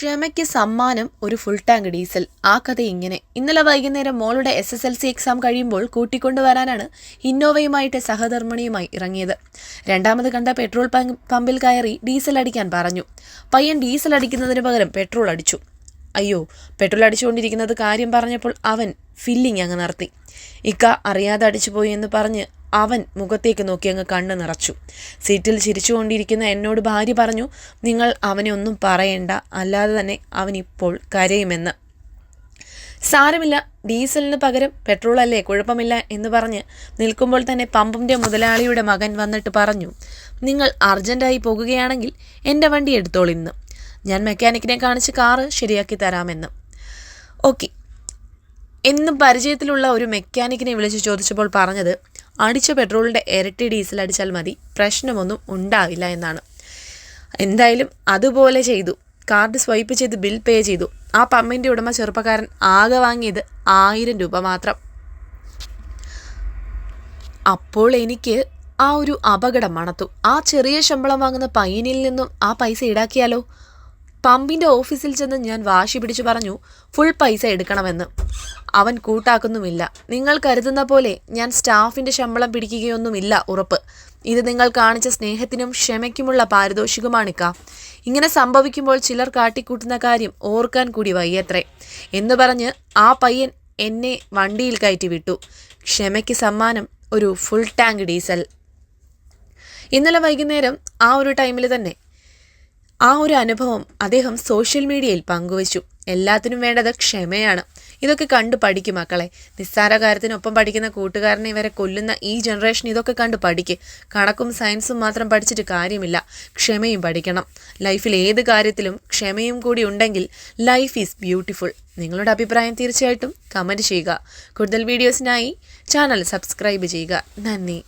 ക്ഷമയ്ക്ക് സമ്മാനം ഒരു full tank diesel ആ കഥ ഇങ്ങനെ. ഇന്നലെ വൈകുന്നേരം മോളുടെ S S L C exam കഴിയുമ്പോൾ കൂട്ടിക്കൊണ്ടുവരാനാണ് ഇന്നോവയുമായിട്ട് സഹധർമ്മിണിയുമായി ഇറങ്ങിയത്. രണ്ടാമത് കണ്ട പെട്രോൾ പമ്പിൽ കയറി ഡീസൽ അടിക്കാൻ പറഞ്ഞു. പയ്യൻ ഡീസൽ അടിക്കുന്നതിന് പകരം പെട്രോൾ അടിച്ചു. അയ്യോ പെട്രോൾ അടിച്ചുകൊണ്ടിരിക്കുന്നത് കാര്യം പറഞ്ഞപ്പോൾ അവൻ ഫില്ലിങ് അങ്ങ് നിർത്തി. ഇക്ക അറിയാതെ അടിച്ചുപോയി എന്ന് പറഞ്ഞ് അവൻ മുഖത്തേക്ക് നോക്കി അങ്ങ് കണ്ണ് നിറച്ചു. സീറ്റിൽ ചിരിച്ചുകൊണ്ടിരിക്കുന്ന എന്നോട് ഭാര്യ പറഞ്ഞു നിങ്ങൾ അവനെ ഒന്നും പറയണ്ട അല്ലാതെ തന്നെ അവൻ ഇപ്പോൾ കരയുമെന്ന്. സാരമില്ല ഡീസലിന് പകരം പെട്രോൾ അല്ലേ കുഴപ്പമില്ല എന്ന് പറഞ്ഞ് നിൽക്കുമ്പോൾ തന്നെ പമ്പിന്റെ മുതലാളിയുടെ മകൻ വന്നിട്ട് പറഞ്ഞു നിങ്ങൾ അർജന്റായി പോകുകയാണെങ്കിൽ എന്റെ വണ്ടി എടുത്തോളിന്ന് ഞാൻ മെക്കാനിക്കിനെ കാണിച്ച് കാറ് ശരിയാക്കി തരാമെന്ന്. ഓക്കെ. എന്നും പരിചയത്തിലുള്ള ഒരു മെക്കാനിക്കിനെ വിളിച്ച് ചോദിച്ചപ്പോൾ പറഞ്ഞത് അടിച്ച പെട്രോളിന്റെ ഇരട്ടി ഡീസൽ അടിച്ചാൽ മതി. പ്രശ്നമൊന്നും ഉണ്ടാവില്ല എന്നാണ്. എന്തായാലും അതുപോലെ ചെയ്തു. കാർഡ് സ്വൈപ്പ് ചെയ്ത് ബിൽ പേ ചെയ്തു. ആ പമ്മിന്റെ ഉടമ ചെറുപ്പക്കാരൻ ആകെ വാങ്ങിയത് ആയിരം രൂപ മാത്രം. അപ്പോൾ എനിക്ക് ആ ഒരു അപകടം മണത്തു. ആ ചെറിയ ശമ്പളം വാങ്ങുന്ന പയ്യനിൽ നിന്നും ആ പൈസ ഈടാക്കിയാലോ? പമ്പിന്റെ ഓഫീസിൽ ചെന്ന് ഞാൻ വാശി പിടിച്ചു പറഞ്ഞു ഫുൾ പൈസ എടുക്കണമെന്ന്. അവൻ കൂട്ടാക്കുന്നുമില്ല. നിങ്ങൾ കരുതുന്ന പോലെ ഞാൻ സ്റ്റാഫിന്റെ ശമ്പളം പിടിക്കുകയൊന്നുമില്ല ഉറപ്പ്. ഇത് നിങ്ങൾ കാണിച്ച സ്നേഹത്തിനും ക്ഷമയ്ക്കുമുള്ള പാരിതോഷികമാണിക്ക. ഇങ്ങനെ സംഭവിക്കുമ്പോൾ ചിലർ കാട്ടിക്കൂട്ടുന്ന കാര്യം ഓർക്കാൻ കൂടി വയ്യത്രേ എന്ന് പറഞ്ഞ് ആ പയ്യൻ എന്നെ വണ്ടിയിൽ കയറ്റി വിട്ടു. ക്ഷമയ്ക്ക് സമ്മാനം ഒരു ഫുൾ ടാങ്ക് ഡീസൽ. ഇന്നലെ വൈകുന്നേരം ആ ഒരു ടൈമിൽ തന്നെ ആ ഒരു അനുഭവം അദ്ദേഹം സോഷ്യൽ മീഡിയയിൽ പങ്കുവച്ചു. എല്ലാത്തിനും വേണ്ടത് ക്ഷമയാണ്. ഇതൊക്കെ കണ്ടു പഠിക്കും മക്കളെ. നിസ്സാര കാര്യത്തിനൊപ്പം പഠിക്കുന്ന കൂട്ടുകാരനെ ഇവരെ കൊല്ലുന്ന ഈ ജനറേഷൻ ഇതൊക്കെ കണ്ട് പഠിക്ക്. കണക്കും സയൻസും മാത്രം പഠിച്ചിട്ട് കാര്യമില്ല. ക്ഷമയും പഠിക്കണം. ലൈഫിൽ ഏത് കാര്യത്തിലും ക്ഷമയും കൂടി ഉണ്ടെങ്കിൽ ലൈഫ് ഈസ് ബ്യൂട്ടിഫുൾ നിങ്ങളുടെ അഭിപ്രായം തീർച്ചയായിട്ടും കമന്റ് ചെയ്യുക. കൂടുതൽ വീഡിയോസിനായി ചാനൽ സബ്സ്ക്രൈബ് ചെയ്യുക. നന്ദി.